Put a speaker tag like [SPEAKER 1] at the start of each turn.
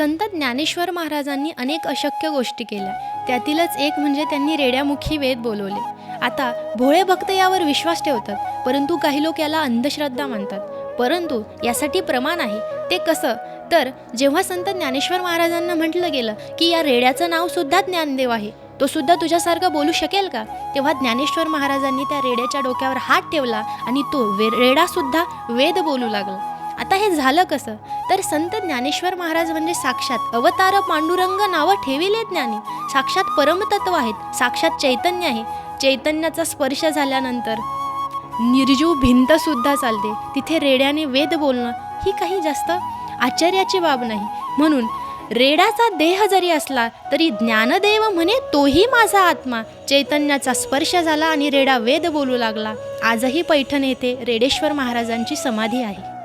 [SPEAKER 1] संत ज्ञानेश्वर महाराजांनी अनेक अशक्य गोष्टी केल्या. त्यातीलच एक म्हणजे त्यांनी रेड्यामुखी वेद बोलवले. आता भोळे भक्त यावर विश्वास ठेवतात परंतु काही लोक याला अंधश्रद्धा मानतात. परंतु यासाठी प्रमाण आहे. ते कसं? तर जेव्हा संत ज्ञानेश्वर महाराजांना म्हटलं गेलं की या रेड्याचं नाव सुद्धा ज्ञानदेव आहे तो सुद्धा तुझ्यासारखं बोलू शकेल का? तेव्हा ज्ञानेश्वर महाराजांनी त्या रेड्याच्या डोक्यावर हात ठेवला आणि तो वे रेडासुद्धा वेद बोलू लागला. आता हे झालं कसं? तर संत ज्ञानेश्वर महाराज म्हणजे साक्षात अवतार पांडुरंग नावं ठेविले ज्ञानी. साक्षात परमतत्व आहेत साक्षात चैतन्य आहे. चैतन्याचा स्पर्श झाल्यानंतर निर्जीव भिंत सुद्धा चालते. तिथे रेड्याने वेद बोलणं ही काही जास्त आश्चर्याची बाब नाही. म्हणून रेडाचा देह जरी असला तरी ज्ञानदेव म्हणे तोही माझा आत्मा. चैतन्याचा स्पर्श झाला आणि रेडा वेद बोलू लागला. आजही पैठण येथे रेडेश्वर महाराजांची समाधी आहे.